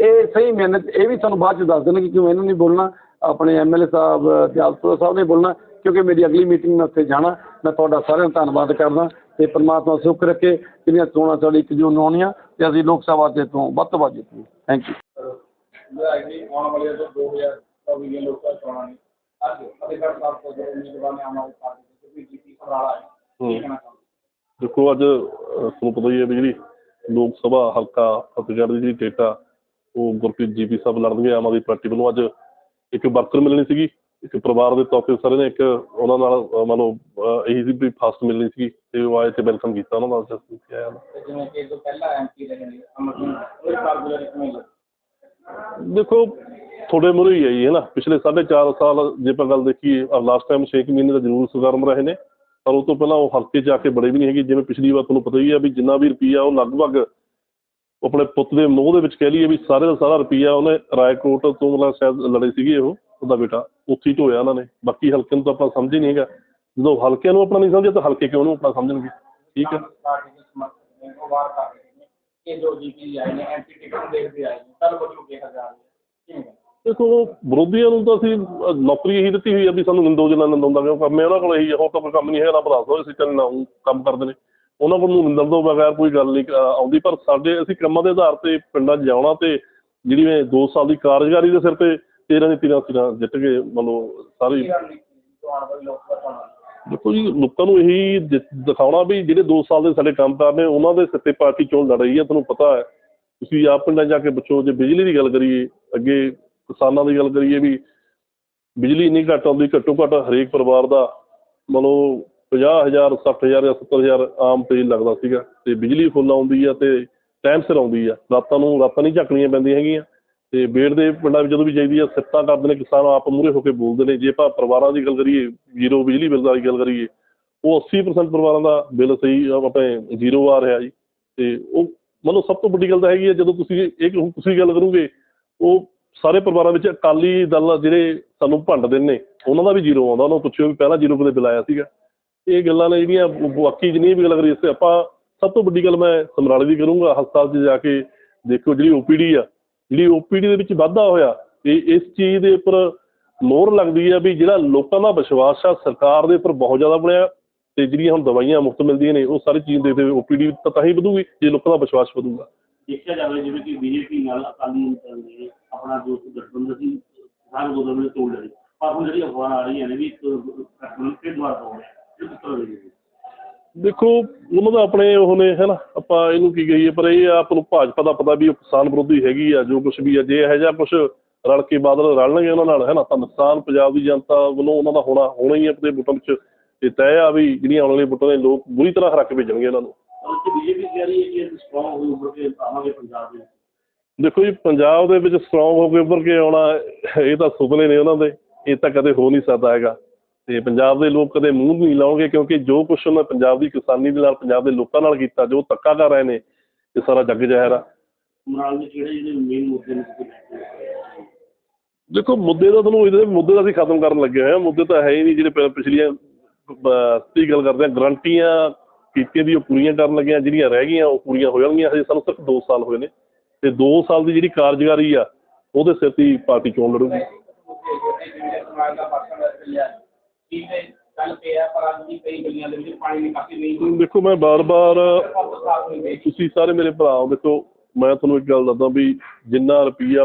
ਇਹ ਸਹੀ ਮਿਹਨਤ ਇਹ ਵੀ ਤੁਹਾਨੂੰ ਬਾਅਦ ਚ ਦੱਸ ਦੇਣਗੇ ਕਿ ਮੈਨੂੰ ਨਹੀਂ ਬੋਲਣਾ। ਆਪਣੇ ਐਮਐਲਏ ਸਾਹਿਬ ਦਿਆਲਪੁਰ ਸਾਹਿਬ ਨੇ ਬੋਲਣਾ ਕਿਉਂਕਿ ਮੇਰੀ ਅਗਲੀ ਮੀਟਿੰਗ ਮੈਂ ਉੱਥੇ ਜਾਣਾ ਮੈਂ ਤੁਹਾਡਾ ਸਾਰਿਆਂ ਦਾ ਧੰਨਵਾਦ ਕਰਦਾ ਤੇ ਪ੍ਰਮਾਤਮਾ ਸੁੱਖ ਰੱਖੇ ਜਿਹੜੀਆਂ ਚੋਣਾਂ ਸਾਡੀ ਇੱਕ ਜੂਨ ਨੂੰ ਆਉਣੀਆਂ ਤੇ ਅਸੀਂ ਲੋਕ ਸਭਾ ਦੇ ਤੋਂ ਵੱਧ ਤੋਂ ਵੱਧ ਜਿੱਤੀਏ। ਥੈਂਕ ਯੂ ਜਿਹੜਾ ਅਗਲੀ ਆਉਣ ਵਾਲੇ ਜੋ 2024 ਦੀਆਂ ਲੋਕ ਸਭਾ ਚੋਣਾਂ ਨੇ। ਅੱਜ ਫਤਿਹਗੜ੍ਹ ਸਾਹਿਬ ਤੋਂ ਜਿਹੜੇ ਉਮੀਦਵਾਰ ਨੇ ਆਮ ਆਦਮੀ ਪਾਰਟੀ ਦੇ ਜੀਪੀ ਸਮਰਾਲਾ ਹੈ। ਕੀ ਕਹਿਣਾ ਚਾਹੁੰਦੇ ਦੇਖੋ ਅੱਜ ਤੁਹਾਨੂੰ ਪਤਾ ਹੀ ਹੈ ਵੀ ਜਿਹੜੀ ਲੋਕ ਸਭਾ ਹਲਕਾ ਫਤਿਹਗੜ੍ਹ ਦੀ ਜਿਹੜੀ ਡੇਟ ਆ ਉਹ ਗੁਰਪ੍ਰੀਤ ਜੀਪੀ ਸਾਹਿਬ ਲੜਨਗੇ ਆਮ ਆਦਮੀ ਪਾਰਟੀ ਵੱਲੋਂ। ਅੱਜ ਇੱਕ ਵਰਕਰ ਮਿਲਣੀ ਸੀਗੀ ਇੱਕ ਪਰਿਵਾਰ ਦੇ ਤੌਰ ਤੇ ਸਾਰੇ ਨੇ ਇੱਕ ਉਹਨਾਂ ਨਾਲ ਅਹ, ਮੰਨ ਲਓ ਅਹ, ਇਹੀ ਸੀ ਵੀ ਫਾਸਟ ਮਿਲਣੀ ਸੀਗੀ ਤੇ ਉਹ ਆਏ ਤੇ ਵੈਲਕਮ ਕੀਤਾ ਉਹਨਾਂ ਦਾ ਜਸਟ ਆਇਆ ਤੇ ਜਿਵੇਂ ਕਿ ਜੋ ਪਹਿਲਾ ਐਮਪੀ ਰਹੇ ਨੇ ਅਮਰਜੀਤ ਉਹ ਕਾਰਗੁਜ਼ਾਰੀ ਕਿਵੇਂ ਲੱਗੀ ਦੇਖੋ ਥੋੜੇ ਮੁਰੇ ਹੀ ਹੈ ਜੀ ਹੈ ਨਾ? ਪਿਛਲੇ 4.5 ਸਾਲ ਜੇ ਆਪਾਂ ਗੱਲ ਦੇਖੀਏ ਲਾਸਟ ਟਾਈਮ 6 ਮਹੀਨੇ ਦਾ ਜ਼ਰੂਰ ਸਰਗਰਮ ਰਹੇ ਨੇ ਪਰ ਉਹ ਤੋਂ ਪਹਿਲਾਂ ਉਹ ਹਲਕੇ 'ਚ ਆ ਕੇ ਬੜੇ ਵੀ ਨਹੀਂ ਹੈਗੇ ਜਿਵੇਂ ਪਿਛਲੀ ਵਾਰ ਤੁਹਾਨੂੰ ਪਤਾ ਹੀ ਹੈ ਵੀ ਜਿੰਨਾ ਵੀ ਰੁਪਈਆ ਉਹ ਲਗਭਗ ਆਪਣੇ ਪੁੱਤ ਦੇ ਮੋਹ ਦੇ ਵਿੱਚ ਕਹਿ ਲਈਏ ਵੀ ਸਾਰੇ ਦਾ ਸਾਰਾ ਰੁਪਈਆ ਉਹਨੇ ਰਾਏਕੋਟ ਤੋਂ ਮਤਲਬ ਸ਼ਾਇਦ ਲੜੇ ਸੀਗੇ ਉਹ ਉਹਦਾ ਬੇਟਾ। ਉੱਥੇ ਹੀ ਢੋਇਆ ਉਹਨਾਂ ਨੇ। ਬਾਕੀ ਹਲਕੇ ਨੂੰ ਤਾਂ ਆਪਾਂ ਸਮਝ ਹੀ ਨਹੀਂ ਹੈਗਾ। ਜਦੋਂ ਹਲਕਿਆਂ ਨੂੰ ਆਪਣਾ ਨਹੀਂ ਸਮਝਿਆ ਤਾਂ ਹਲਕੇ ਕਿਉਂ ਨੂੰ ਆਪਣਾ ਸਮਝਣਗੇ? ਠੀਕ ਹੈ। ਦੇਖੋ ਵਿਰੋਧੀਆਂ ਨੂੰ ਤਾਂ ਅਸੀਂ ਨੌਕਰੀ ਇਹੀ ਦਿੱਤੀ ਹੋਈ ਆ ਵੀ ਸਾਨੂੰ ਨਿੰਦੋ ਜਿੰਨਾ ਨਿੰਦਾਉਂਦਾ ਕਿਉਂ ਕੰਮ ਹੈ ਉਹਨਾਂ ਕੋਲ ਇਹੀ ਆ, ਹੋਰ ਕੰਮ ਨਹੀਂ ਹੈਗਾ ਨਾ ਭਰਾ ਸੋ ਅਸੀਂ ਚੱਲਣਾ ਉਹ ਕੰਮ ਕਰਦੇ ਨੇ। ਉਹਨਾਂ ਕੋਲ ਨੂੰ ਨਿੰਦਣ ਤੋਂ ਬਗੈਰ ਕੋਈ ਗੱਲ ਨਹੀਂ ਆਉਂਦੀ, ਪਰ ਸਾਡੇ ਅਸੀਂ ਕੰਮਾਂ ਦੇ ਆਧਾਰ ਤੇ ਪਿੰਡਾਂ 'ਚ ਜਾਣਾ ਤੇ ਜਿਹੜੀ ਮੈਂ 2 ਸਾਲ ਦੀ ਕਾਰਜਕਾਰੀ ਦੇ ਸਿਰ ਤੇ 13 ਦੀ 13 ਸੀਟਾਂ ਜਿੱਤ ਕੇ ਮਤਲਬ ਸਾਰੀ ਦੇਖੋ ਜੀ, ਲੋਕਾਂ ਨੂੰ ਇਹੀ ਦਿਖਾਉਣਾ ਵੀ ਜਿਹੜੇ 2 ਸਾਲ ਦੇ ਸਾਡੇ ਕੰਮਕਾਰ ਨੇ, ਉਹਨਾਂ ਦੇ ਸਿੱਤੇ ਪਾਰਟੀ ਚੋਣ ਲੜ ਰਹੀ ਹੈ, ਤੁਹਾਨੂੰ ਪਤਾ ਹੈ। ਤੁਸੀਂ ਆਪ ਪਿੰਡਾਂ 'ਚ ਜਾ ਕੇ ਪੁੱਛੋ, ਜੇ ਬਿਜਲੀ ਦੀ ਗੱਲ ਕਰੀਏ, ਅੱਗੇ ਕਿਸਾਨਾਂ ਦੀ ਗੱਲ ਕਰੀਏ ਵੀ ਬਿਜਲੀ ਇੰਨੀ ਘੱਟ ਆਉਂਦੀ, ਘੱਟੋ ਘੱਟ ਹਰੇਕ ਪਰਿਵਾਰ ਦਾ ਮਤਲਬ 50000 60000 ਜਾਂ 70000 ਆਮ ਤੇਲ ਲੱਗਦਾ ਸੀਗਾ ਤੇ ਬਿਜਲੀ ਫੁੱਲ ਆਉਂਦੀ ਆ ਤੇ ਟਾਈਮ ਸਿਰ ਆਉਂਦੀ ਆ। ਰਾਤਾਂ ਨੂੰ ਰਾਤਾਂ ਨਹੀਂ ਝੱਕਣੀਆਂ ਪੈਂਦੀਆਂ ਹੈਗੀਆਂ ਤੇ ਬੇੜ ਦੇ ਪਿੰਡਾਂ ਵਿੱਚ ਜਦੋਂ ਵੀ ਜਾਈਦੀ ਆ, ਸਿੱਟਾਂ ਕਰਦੇ ਨੇ, ਕਿਸਾਨ ਆਪ ਮੂਹਰੇ ਹੋ ਕੇ ਬੋਲਦੇ ਨੇ, ਜੇ ਆਪਾਂ ਪਰਿਵਾਰਾਂ ਦੀ ਗੱਲ ਕਰੀਏ, ਜ਼ੀਰੋ ਬਿਜਲੀ ਬਿੱਲ ਦੀ ਗੱਲ ਕਰੀਏ, ਉਹ 80% ਪਰਿਵਾਰਾਂ ਦਾ ਬਿੱਲ ਸਹੀ ਆਪਣੇ ਜ਼ੀਰੋ ਆ ਰਿਹਾ ਜੀ। ਤੇ ਉਹ ਮਤਲਬ ਸਭ ਤੋਂ ਵੱਡੀ ਗੱਲ ਤਾਂ ਹੈਗੀ ਹੈ ਜਦੋਂ ਤੁਸੀਂ ਇਹ ਤੁਸੀਂ ਗੱਲ ਕਰੋਗੇ, ਉਹ ਸਾਰੇ ਪਰਿਵਾਰਾਂ ਵਿੱਚ ਅਕਾਲੀ ਦਲ ਜਿਹੜੇ ਸਾਨੂੰ ਭੰਡਦੇ ਨੇ, ਉਹਨਾਂ ਦਾ ਵੀ ਜ਼ੀਰੋ ਆਉਂਦਾ, ਉਹਨਾਂ ਨੂੰ ਪੁੱਛਿਓ ਵੀ ਪਹਿਲਾਂ ਜ਼ੀਰੋ ਕਦੇ ਬਿੱਲ ਆਇਆ ਸੀਗਾ। ਇਹ ਗੱਲਾਂ ਨੇ ਜਿਹੜੀਆਂ ਬਾਕੀ ਜਿੰਨੀ ਵੀ ਗੱਲ ਕਰੀਏ ਇਸ ਤੇ ਆਪਾਂ ਸਭ ਤੋਂ ਵੱਡੀ ਗੱਲ ਮੈਂ ਸਮਰਾਲੇ ਦੀ ਕਰੂੰਗਾ, ਹਸਪਤਾਲ 'ਚ ਜਾ ਕੇ ਦੇਖੋ ਜਿਹੜੀ ਓਪੀਡੀ ਆ, ਜਿਹੜੀ ਓਪੀਡੀ ਦੇ ਵਿੱਚ ਵਾਧਾ ਹੋਇਆ ਤੇ ਇਸ ਚੀਜ਼ ਦੇ ਉੱਪਰ ਮੋਹਰ ਲੱਗਦੀ ਆ ਵੀ ਜਿਹੜਾ ਲੋਕਾਂ ਦਾ ਵਿਸ਼ਵਾਸ ਆ, ਸਰਕਾਰ ਦੇ ਉੱਪਰ ਬਹੁਤ ਜ਼ਿਆਦਾ ਬਣਿਆ ਤੇ ਜਿਹੜੀਆਂ ਹੁਣ ਦਵਾਈਆਂ ਮੁਫਤ ਮਿਲਦੀਆਂ ਨੇ, ਉਹ ਸਾਰੀ ਚੀਜ਼ ਦੇ ਤੇ ਓਪੀਡੀ ਤਾਂ ਤਾਂ ਹੀ ਵਧੂਗੀ, ਜੇ ਲੋਕਾਂ ਦਾ ਵਿਸ਼ਵਾਸ ਵਧੂਗਾ। ਦੇਖਿਆ ਜਾਵੇ ਜਿਵੇਂ ਕਿ ਬੀਜੇਪੀ ਨਾਲ ਅਕਾਲੀ ਦਲ ਨੇ, ਆਪਣਾ ਜੋ ਗਠਬੰਧਨ ਸੀ ਸਾਰੇ ਬੋਲਣ ਨੇ ਤੋੜ ਲਈ ਪਰ ਹੁਣ ਜਿਹੜੀ ਅਫਵਾਹ ਆ ਰਹੀਆਂ ਨੇ ਵੀ ਇੱਕ ਗਠਬੰਧਨ ਫਿਰ ਦੁਬਾਰਾ ਤੋੜ ਰਿਹਾ ਦੇਖੋ, ਉਹਨਾਂ ਦਾ ਆਪਣੇ ਉਹ ਨੇ, ਹੈ ਨਾ, ਆਪਾਂ ਇਹਨੂੰ ਕੀ ਕਹੀਏ, ਪਰ ਇਹ ਆਪ ਨੂੰ ਭਾਜਪਾ ਦਾ ਪਤਾ ਵੀ ਉਹ ਕਿਸਾਨ ਵਿਰੋਧੀ ਹੈਗੀ ਆ, ਜੋ ਕੁਝ ਵੀ ਆ, ਜੇ ਇਹੋ ਜਿਹਾ ਕੁਝ ਰਲ ਕੇ ਬਾਦਲ ਰਲਣਗੇ ਉਹਨਾਂ ਨਾਲ, ਹੈ ਨਾ, ਤਾਂ ਨੁਕਸਾਨ ਪੰਜਾਬ ਦੀ ਜਨਤਾ ਵੱਲੋਂ ਉਹਨਾਂ ਦਾ ਹੋਣਾ ਹੋਣਾ ਹੀ ਆ, ਆਪਣੇ ਵੋਟਾਂ ਵਿੱਚ। ਤੇ ਤੈਅ ਆ ਵੀ ਜਿਹੜੀਆਂ ਆਉਣ ਵਾਲੀਆਂ ਵੋਟਾਂ ਦੇ ਲੋਕ ਬੁਰੀ ਤਰ੍ਹਾਂ ਹਰਾ ਕੇ ਭੇਜਣਗੇ ਇਹਨਾਂ ਨੂੰ। ਪੰਜਾਬ ਦੇਖੋ ਜੀ, ਪੰਜਾਬ ਦੇ ਵਿੱਚ ਸਟਰੋਂਗ ਹੋ ਕੇ ਉੱਭਰ ਕੇ ਆਉਣਾ, ਇਹ ਤਾਂ ਸੁਪਨੇ ਨੇ ਉਹਨਾਂ ਦੇ, ਇਹ ਤਾਂ ਕਦੇ ਹੋ ਨਹੀਂ ਸਕਦਾ ਹੈਗਾ। ਤੇ ਪੰਜਾਬ ਦੇ ਲੋਕ ਕਦੇ ਮੂੰਹ ਨਹੀਂ ਲਾਉਣਗੇ ਕਿਉਂਕਿ ਜੋ ਕੁਛ ਉਹਨਾਂ ਪੰਜਾਬ ਦੀ ਕਿਸਾਨੀ ਦੇ ਨਾਲ ਪੰਜਾਬ ਦੇ ਲੋਕਾਂ ਨਾਲ ਕੀਤਾ ਜੋ ਧੱਕਾ ਕਰ ਰਹੇ ਨੇ ਇਹ ਸਾਰਾ ਜੱਗ ਜ਼ਾਹਿਰ ਆ। ਦੇ ਕਿਹੜੇ ਜਿਹੜੇ ਮੇਨ ਮੁੱਦੇ ਨੇ? ਦੇਖੋ ਮੁੱਦੇ ਤਾਂ ਤੁਹਾਨੂੰ ਇਹਦੇ ਮੁੱਦੇ ਤਾਂ ਅਸੀਂ ਖਤਮ ਕਰਨ ਲੱਗੇ ਹੋਏ ਆ ਮੁੱਦੇ ਤਾਂ ਹੈ ਹੀ ਨਹੀਂ ਜਿਹੜੇ ਪਿਛਲੀਆਂ ਦੀ ਗੱਲ ਕਰਦੇ ਆ ਗਰੰਟੀਆਂ ਕੀਤੀਆਂ ਦੀ ਉਹ ਪੂਰੀਆਂ ਕਰਨ ਲੱਗੇ ਆ ਜਿਹੜੀਆਂ ਰਹਿ ਗਈਆਂ ਉਹ ਪੂਰੀਆਂ ਹੋ ਜਾਣਗੀਆਂ। ਹਜੇ ਸਾਨੂੰ ਸਿਰਫ 2 ਸਾਲ ਹੋਏ ਨੇ। ਤੇ 2 ਸਾਲ ਦੀ ਜਿਹੜੀ ਕਾਰਜਕਾਰੀ ਆ ਉਹਦੇ ਸਿਰ ਤੇ ਹੀ ਪਾਰਟੀ ਚੋਣ ਲੜੂਗੀ। ਜਿਹੜੇ ਸਮਾਜ ਦਾ ਪਰਸਨ ਚੱਲਿਆ ਕੀ ਤੇ ਕੱਲ ਪਿਆ ਪਰ ਅੱਜ ਵੀ ਕਈ ਗਲੀਆਂ ਦੇ ਵਿੱਚ ਪਾਣੀ ਨਿਕਾਸੀ ਨਹੀਂ ਹੋਈ। ਦੇਖੋ ਮੈਂ ਬਾਰ-ਬਾਰ ਤੁਸੀਂ ਸਾਰੇ ਮੇਰੇ ਭਰਾ ਹੋ ਦੇਖੋ ਮੈਂ ਤੁਹਾਨੂੰ ਇੱਕ ਗੱਲ ਦੱਸਦਾ ਵੀ ਜਿੰਨਾ ਰੁਪਈਆ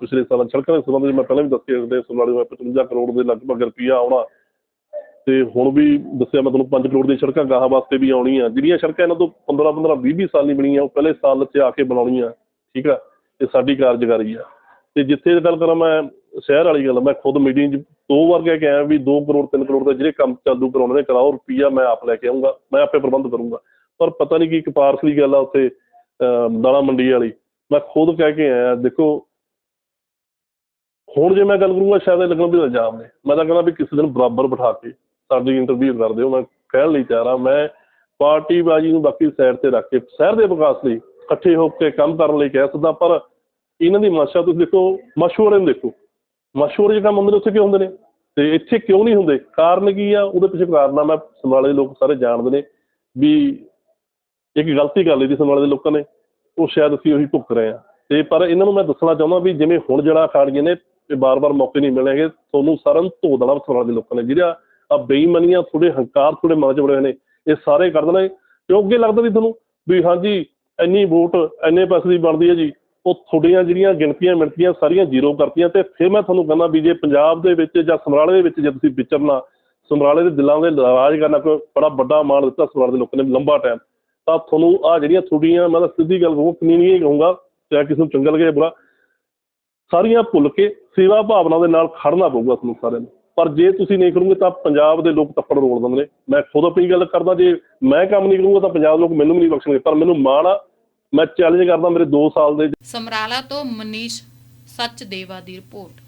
ਪਿਛਲੇ ਸਾਲਾਂ ਸੜਕਾਂ ਦੇ ਸੰਬੰਧ ਵਿੱਚ ਮੈਂ ਪਹਿਲਾਂ ਵੀ ਦੱਸਿਆ ਕਿ ਸਮਰਾਲੇ ਮੈਂ 55 ਕਰੋੜ ਦੇ ਲਗਭਗ ਰੁਪਈਆ ਆਉਣਾ। ਤੇ ਹੁਣ ਵੀ ਦੱਸਿਆ ਮੈਂ ਤੁਹਾਨੂੰ 5 ਕਰੋੜ ਦੀਆਂ ਸੜਕਾਂ ਗਾਹਾਂ ਵਾਸਤੇ ਵੀ ਆਉਣੀਆਂ। ਜਿਹੜੀਆਂ ਸੜਕਾਂ ਇਹਨਾਂ ਤੋਂ 15 15 20 20 ਸਾਲ ਨਹੀਂ ਬਣੀਆਂ ਉਹ ਪਹਿਲੇ ਸਾਲ 'ਚ ਆ ਕੇ ਬਣਾਉਣੀਆਂ। ਠੀਕ ਆ? ਇਹ ਸਾਡੀ ਕਾਰਜਕਾਰੀ ਆ। ਤੇ ਜਿੱਥੇ ਗੱਲ ਕਰਾਂ ਮੈਂ ਸ਼ਹਿਰ ਵਾਲੀ ਗੱਲ ਮੈਂ ਖੁਦ ਮੀਟਿੰਗ 'ਚ ਦੋ ਵਾਰ ਕਹਿ ਕੇ ਆਇਆ ਵੀ 2 ਕਰੋੜ 3 ਕਰੋੜ ਦੇ ਜਿਹੜੇ ਕੰਮ ਚਾਲੂ ਕਰਾਉਣੇ ਨੇ ਕਰਾਓ, ਰੁਪਈਆ ਮੈਂ ਆਪ ਲੈ ਕੇ ਆਉਂਗਾ ਮੈਂ ਆਪੇ ਪ੍ਰਬੰਧ ਕਰੂੰਗਾ। ਪਰ ਪਤਾ ਨਹੀਂ ਕੀ ਇੱਕ ਪਾਰਸਲੀ ਗੱਲ ਆ ਉੱਥੇ ਦਾਣਾ ਮੰਡੀ ਵਾਲੀ। ਮੈਂ ਖੁਦ ਕਹਿ ਕੇ ਆਇਆ, ਦੇਖੋ, ਹੁਣ ਜੇ ਮੈਂ ਗੱਲ ਕਰੂੰਗਾ, ਸ਼ਾਇਦ ਲੱਗਣ ਵੀ ਇਲਜ਼ਾਮ ਨੇ। ਮੈਂ ਤਾਂ ਕਹਿੰਦਾ ਵੀ ਕਿਸੇ ਦਿਨ ਬਰਾਬਰ ਬਿਠਾ ਕੇ ਸਾਡੀ ਇੰਟਰਵਿਊ ਕਰਦੇ ਹੋ ਮੈਂ ਕਹਿਣ ਲਈ ਤਿਆਰ ਹਾਂ ਮੈਂ ਪਾਰਟੀ ਬਾਜੀ ਨੂੰ ਬਾਕੀ ਸਾਈਡ ਤੇ ਰੱਖ ਕੇ, ਸ਼ਹਿਰ ਦੇ ਵਿਕਾਸ ਲਈ ਇਕੱਠੇ ਹੋ ਕੇ ਕੰਮ ਕਰਨ ਲਈ ਕਹਿ ਸਕਦਾ, ਪਰ ਇਹਨਾਂ ਦੀ ਮਸ਼ਾ ਤੁਸੀਂ ਦੇਖੋ ਮਸ਼ਹੂਰ ਨੂੰ ਦੇਖੋ। ਮਸ਼ਹੂਰ ਜਿਹੜਾ ਹੁੰਦੇ ਨੇ, ਉੱਥੇ ਕਿਉਂ ਹੁੰਦੇ ਨੇ? ਤੇ ਇੱਥੇ ਕਿਉਂ ਨਹੀਂ ਹੁੰਦੇ? ਕਾਰਨ ਕੀ ਆ? ਉਹਦੇ ਪਿੱਛੇ ਕਾਰਨ ਆ ਮੈਂ ਸਮਰਾਲੇ ਦੇ ਲੋਕ ਸਾਰੇ ਜਾਣਦੇ ਨੇ ਵੀ ਇੱਕ ਗਲਤੀ ਕਰ ਲਈ ਦੀ ਸਮਰਾਲੇ ਦੇ ਲੋਕਾਂ ਨੇ, ਉਹ ਸ਼ਾਇਦ ਅਸੀਂ ਉਹੀ ਭੁਗਤ ਰਹੇ ਆ ਤੇ ਪਰ ਇਹਨਾਂ ਨੂੰ ਮੈਂ ਦੱਸਣਾ ਚਾਹੁੰਦਾ ਵੀ ਜਿਵੇਂ ਹੁਣ ਜਿਹੜਾ ਅਖਾੜੀਆਂ ਨੇ, ਤੇ ਬਾਰ-ਬਾਰ ਮੌਕੇ ਨਹੀਂ ਮਿਲਣਗੇ, ਤੁਹਾਨੂੰ ਸਾਰਿਆਂ ਨੂੰ ਧੋ ਦੇਣਾ ਸਮਰਾਲੇ ਦੇ ਲੋਕਾਂ ਨੇ। ਜਿਹੜਾ ਆ ਬੇਈਮਾਨੀਆਂ ਥੋੜੇ ਹੰਕਾਰ ਥੋੜੇ ਮਨ ਚ ਬੜੇ ਹੋਏ ਨੇ, ਇਹ ਸਾਰੇ ਕਰ ਦੇਣਾ। ਕਿਉਂ ਅੱਗੇ ਲੱਗਦਾ ਵੀ ਤੁਹਾਨੂੰ ਵੀ ਹਾਂਜੀ, ਇੰਨੀ ਵੋਟ, ਇੰਨੇ ਪੈਸੇ ਦੀ ਬਣਦੀ ਹੈ ਜੀ। ਉਹ ਤੁਹਾਡੀਆਂ ਜਿਹੜੀਆਂ ਗਿਣਤੀਆਂ ਮਿਣਤੀਆਂ ਸਾਰੀਆਂ ਜ਼ੀਰੋ ਕਰਤੀਆਂ ਤੇ ਫਿਰ ਮੈਂ ਤੁਹਾਨੂੰ ਕਹਿੰਦਾ ਵੀ ਜੇ ਪੰਜਾਬ ਦੇ ਵਿੱਚ ਜਾਂ ਸਮਰਾਲੇ ਦੇ ਵਿੱਚ ਜੇ ਤੁਸੀਂ ਵਿਚਰਨਾ ਸਮਰਾਲੇ ਦੇ ਦਿਲਾਂ ਦੇ ਰਾਜ ਕਰਨਾ, ਕੋਈ ਬੜਾ ਵੱਡਾ ਮਾਣ ਦਿੱਤਾ ਸਮਰਾਲੇ ਦੇ ਲੋਕਾਂ ਨੇ ਲੰਬਾ ਟਾਈਮ ਤਾਂ ਤੁਹਾਨੂੰ ਆ ਜਿਹੜੀਆਂ ਤੁਹਾਡੀਆਂ, ਮੈਂ ਤਾਂ ਸਿੱਧੀ ਗੱਲ ਕਹੂੰ ਕਿ ਇਹ ਕਹੂੰਗਾ, ਚਾਹੇ ਕਿਸੇ ਨੂੰ ਚੰਗਾ ਲੱਗੇ ਜਾਂ ਬੁਰਾ, ਸਾਰੀਆਂ ਭੁੱਲ ਕੇ ਸੇਵਾ ਭਾਵਨਾ ਦੇ ਨਾਲ ਖੜਨਾ ਪਊਗਾ ਤੁਹਾਨੂੰ ਸਾਰਿਆਂ ਨੂੰ। ਪਰ ਜੇ ਤੁਸੀਂ ਨਹੀਂ ਕਰੋਗੇ ਤਾਂ ਪੰਜਾਬ ਦੇ ਲੋਕ ਤੱਪੜ ਰੋਲ ਦਿੰਦੇ ਨੇ। ਮੈਂ ਖੁਦ ਆਪਣੀ ਗੱਲ ਕਰਦਾ, ਜੇ ਮੈਂ ਕੰਮ ਨਹੀਂ ਕਰੂੰਗਾ ਤਾਂ ਪੰਜਾਬ ਲੋਕ ਮੈਨੂੰ ਵੀ ਨਹੀਂ ਬਖਸ਼ਣਗੇ, ਪਰ ਮੈਨੂੰ ਮਾਣ ਆ ਮੈਂ ਚੈਲੰਜ ਕਰਦਾ ਮੇਰੇ 2 ਸਾਲ ਦੇ ਸਮਰਾਲਾ ਤੋਂ ਮਨੀਸ਼ ਸੱਚ ਦੇਵਾ ਦੀ ਰਿਪੋਰਟ।